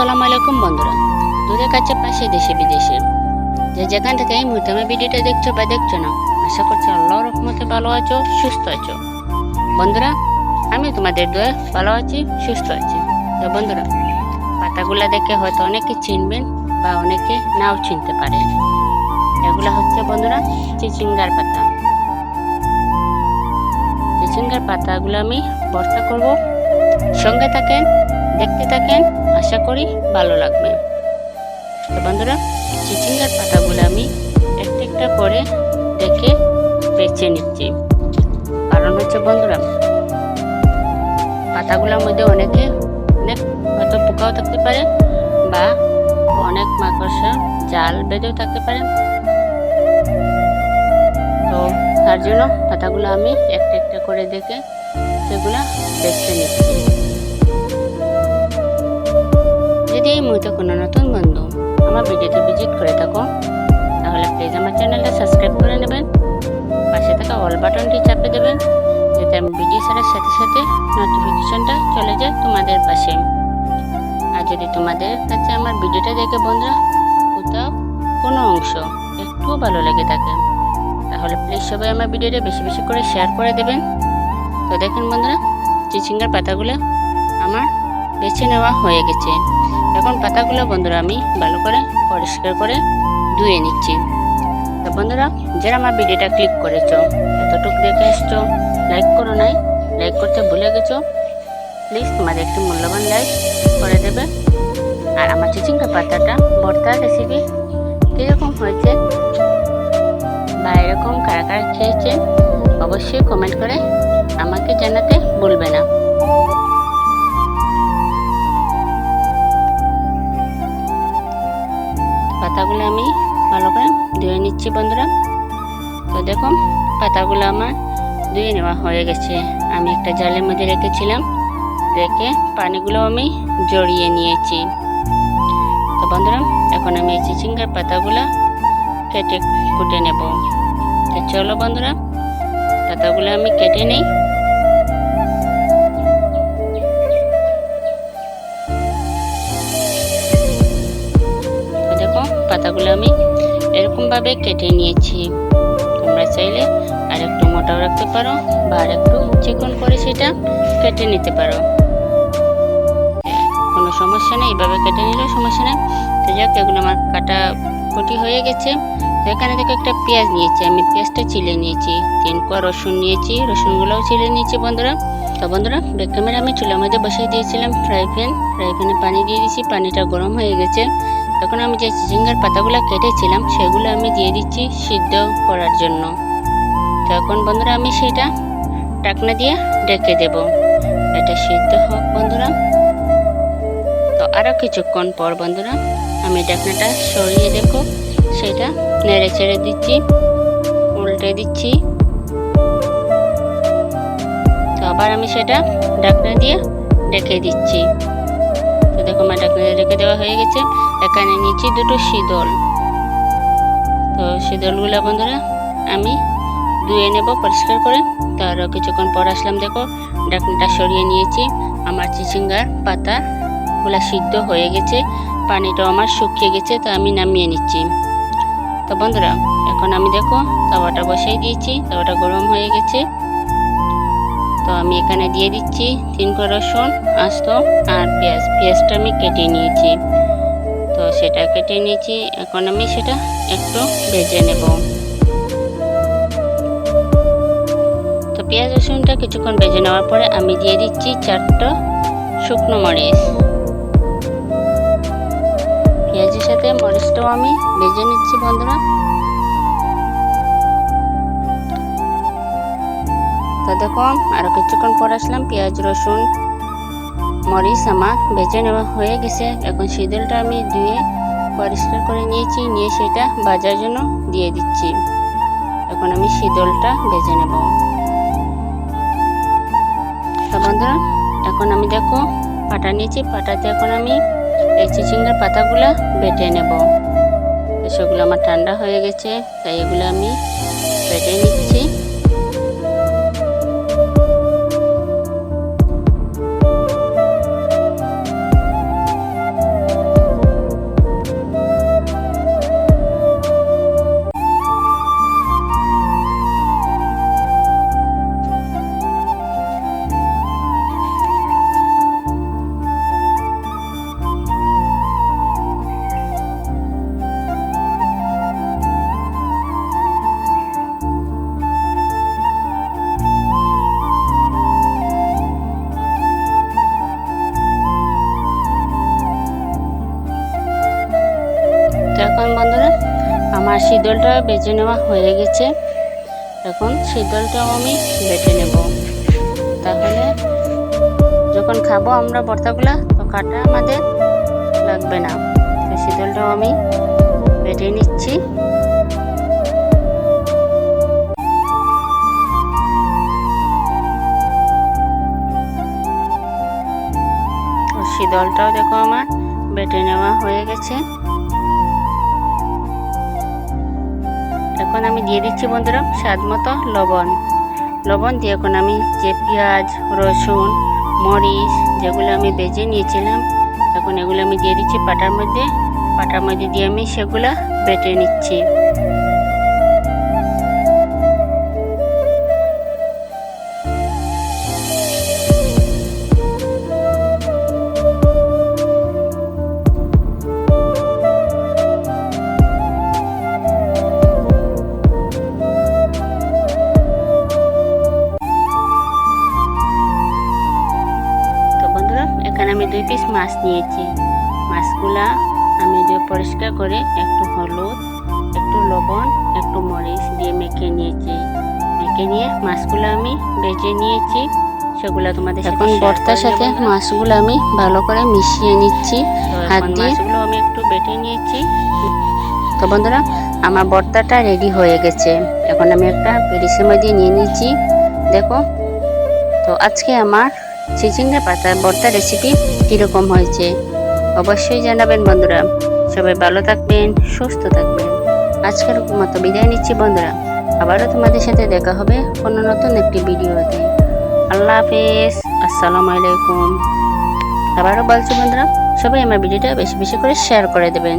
আসসালামু আলাইকুম, বন্ধুরা। দূরে কাছে পাশে দেশে, বিদেশে। যে যেখান থেকে এই মুহূর্তে আমার ভিডিওটা দেখছ বা দেখছ না, আশা করছি আল্লাহর রহমতে ভালো আছো, সুস্থ আছো। বন্ধুরা, আমি তোমাদের দয়ে ভালো আছি, সুস্থ আছি। তো বন্ধুরা, পাতাগুলো দেখে হয়তো অনেকে চিনবেন বা অনেকে নাও চিনতে পারেন। এগুলা হচ্ছে বন্ধুরা, চিচিঙ্গার পাতা। চিচিঙ্গার পাতাগুলো আমি ভর্তা করব। সঙ্গে থাকেন, দেখতে থাকেন আশা করি ভালো লাগবে। তো বন্ধুরা, চিচিঙ্গার পাতাগুলো আমি একটা একটা করে দেখে বেছে নিচ্ছি। কারণ হচ্ছে বন্ধুরা, পাতাগুলোর মধ্যে অনেকে অনেক হয়তো পোকাও থাকতে পারে বা অনেক মাকড়সা, জাল বেঁধেও থাকতে পারে। তো তার জন্য পাতাগুলো আমি একটা একটা করে দেখে সেগুলো বেছে নিচ্ছি। এই মুহূর্তে কোনো নতুন বন্ধু। আমার ভিডিওতে ভিজিট করে থাকো। তাহলে প্লিজ আমার চ্যানেলটা সাবস্ক্রাইব করে নেবেন। পাশে থাকা অল বাটনটি চাপে দেবেন, যাতে আমি ভিডিও ছাড়ার সাথে সাথে নোটিফিকেশনটা চলে যায় তোমাদের পাশে। আর যদি তোমাদের কাছে আমার ভিডিওটা দেখে বন্ধুরা, কোথাও কোনো অংশ একটুও ভালো লেগে থাকে, তাহলে প্লিজ সবাই আমার ভিডিওটা বেশি বেশি করে শেয়ার করে দেবেন। তো দেখেন বন্ধুরা, চিচিঙ্গার পাতাগুলো আমার বেছে নেওয়া হয়ে গেছে। এখন পাতাগুলো বন্ধুরা আমি ভালো করে পরিষ্কার করে ধুয়ে নিচ্ছি। তো বন্ধুরা, যারা আমার ভিডিওটা ক্লিক করেছ, এতটুকু দেখে এসছো লাইক করো নাই লাইক করতে ভুলে গেছো প্লিজ তোমাদের একটি মূল্যবান লাইক করে দেবে। আর আমার চিচিঙ্গা পাতাটা, ভর্তার রেসিপি কীরকম হয়েছে বা এরকম কারা কারা খেয়েছে, অবশ্যই কমেন্ট করে আমাকে জানাতে ভুলবে না। বন্ধুরা। তো দেখো পাতাগুলো আমার ধুয়ে নেওয়া হয়ে গেছে। আমি একটা জালের মধ্যে রেখেছিলাম। রেখে পানিগুলো আমি জড়িয়ে নিয়েছি। তো বন্ধুরা, এখন আমি এই চিচিঙ্গার পাতাগুলো কেটে কুটে নেব। তো চলো বন্ধুরা, পাতাগুলো আমি কেটে নিই। দেখো, পাতাগুলো আমি এরকমভাবে কেটে নিয়েছি। তোমরা চাইলে আর একটু মোটাও রাখতে পারো বা আর একটু চিকন করে সেটা কেটে নিতে পারো। কোনো সমস্যা নেই, এইভাবে কেটে নিলেও সমস্যা নেই। তো যাক, এগুলো আমার কাটা কুটি হয়ে গেছে। তো এখানে দেখো একটা পেঁয়াজ নিয়েছি আমি, পেঁয়াজটা চিলে নিয়েছি। তিন কোয়া রসুন নিয়েছি, রসুনগুলোও চিলে নিয়েছি বন্ধুরা। তো বন্ধুরা ব্যাক আমি চুলার মধ্যে বসিয়ে দিয়েছিলাম ফ্রাই প্যান। ফ্রাই প্যানে পানি দিয়ে দিয়েছি, পানিটা গরম হয়ে গেছে। এখন আমি যে চিচিঙ্গার পাতাগুলো কেটেছিলাম, সেগুলো আমি দিয়ে দিচ্ছি সিদ্ধ করার জন্য। তো এখন বন্ধুরা আমি সেটা ডাকনা দিয়ে ডেকে দেব। এটা সিদ্ধ হোক বন্ধুরা। তো আরও কিছুক্ষণ পর বন্ধুরা, আমি ডাকনাটা সরিয়ে দেখো, সেটা নেড়ে ছেড়ে দিচ্ছি, উল্টে দিচ্ছি। তো আবার আমি সেটা ডাকনা দিয়ে ডেকে দিচ্ছি। তো দেখো দিয়ে ডেকে দেওয়া হয়ে গেছে। এখানে নিচে দুটো শীতল তো শীতলগুলো বন্ধুরা, আমি ধুয়ে নেব পরিষ্কার করে। তো আরও কিছুক্ষণ পর আসলাম, দেখো ডাকনাটা সরিয়ে নিয়েছি। আমার চিচিঙ্গার পাতাগুলো সিদ্ধ হয়ে গেছে। পানিটাও আমার শুকিয়ে গেছে, তো আমি নামিয়ে নিচ্ছি। তো বন্ধুরা, এখন আমি দেখো, তাওয়াটা বসিয়ে দিয়েছি। তাওয়াটা গরম হয়ে গেছে। তো আমি এখানে দিয়ে দিচ্ছি তিন করে রসুন, আস্ত আর পেঁয়াজ। পেঁয়াজটা আমি কেটে নিয়েছি। তো সেটা কেটে নিয়েছি। এখন আমি সেটা একটু ভেজে নেব। তো পেঁয়াজ রসুনটা কিছুক্ষণ ভেজে নেওয়ার পরে আমি দিয়ে দিচ্ছি চারটা শুকনো মরিচ। পেঁয়াজের সাথে মরিচটাও আমি ভেজে নিচ্ছি বন্ধুরা। তো দেখো আরও কিছুক্ষণ পর আসলাম, পেঁয়াজ, রসুন, মরিচ আমার ভেজে নেওয়া হয়ে গেছে। এখন শীতলটা আমি ধুয়ে পরিষ্কার করে নিয়েছি, নিয়ে সেটা বাজার জন্য দিয়ে দিচ্ছি। এখন আমি শীতলটা ভেজে নেব। বন্ধুরা, এখন আমি দেখো, পাটা নিয়েছি, পাটাতে এখন আমি এই চিচিঙ্গার পাতাগুলো বেটে নেব। সেগুলো আমার ঠান্ডা হয়ে গেছে, তাই এগুলো আমি বেটে নিচ্ছি। শীতলটা বেজে নেওয়া হয়ে গেছে। এখন শীতলটাও আমি বেটে নেব। তাহলে যখন খাব আমরা ভর্তাগুলা, তো কাটা আমাদের লাগবে না। তো শীতলটাও আমি বেটে নিচ্ছি। শীতলটাও দেখো আমার বেটে নেওয়া হয়ে গেছে। এখন আমি দিয়ে দিচ্ছি বন্ধুরা স্বাদ মতো লবণ। লবণ দিয়ে এখন আমি যে পেঁয়াজ, রসুন, মরিচ যেগুলো আমি বেজে নিয়েছিলাম, এখন এগুলো আমি দিয়ে দিচ্ছি পাটার মধ্যে। পাটার মধ্যে দিয়ে আমি সেগুলো বেটে নিচ্ছি। পিস মাছ নিয়েছি। মাছগুলা আমি দিয়ে পরিষ্কার করে একটু হলুদ একটু লবণ একটু মরিচ দিয়ে মেখে নিয়েছি। মেখে নিয়ে মাছগুলো আমি বেজে নিয়েছি। সেগুলো তোমাদের এখন ভর্তার সাথে মাছগুলো আমি ভালো করে মিশিয়ে নিচ্ছি। হাত দিয়ে। মাছগুলো আমি একটু বেটে নিয়েছি। তো বন্ধুরা আমার ভর্তাটা রেডি হয়ে গেছে। এখন আমি একটা পেরিসের মধ্যে নিয়ে নিচ্ছি। দেখো তো আজকে আমার চিচিঙ্গা পাতার ভর্তা রেসিপি কীরকম হয়েছে? অবশ্যই জানাবেন বন্ধুরা। সবাই ভালো থাকবেন, সুস্থ থাকবেন। আজকের মতো বিদায় নিচ্ছি বন্ধুরা। আবারও তোমাদের সাথে দেখা হবে কোনো নতুন একটি ভিডিওতে। আল্লাহ হাফেজ। আসসালামু আলাইকুম। আবারও বলছি বন্ধুরা, সবাই আমার ভিডিওটা বেশি বেশি করে শেয়ার করে দেবেন।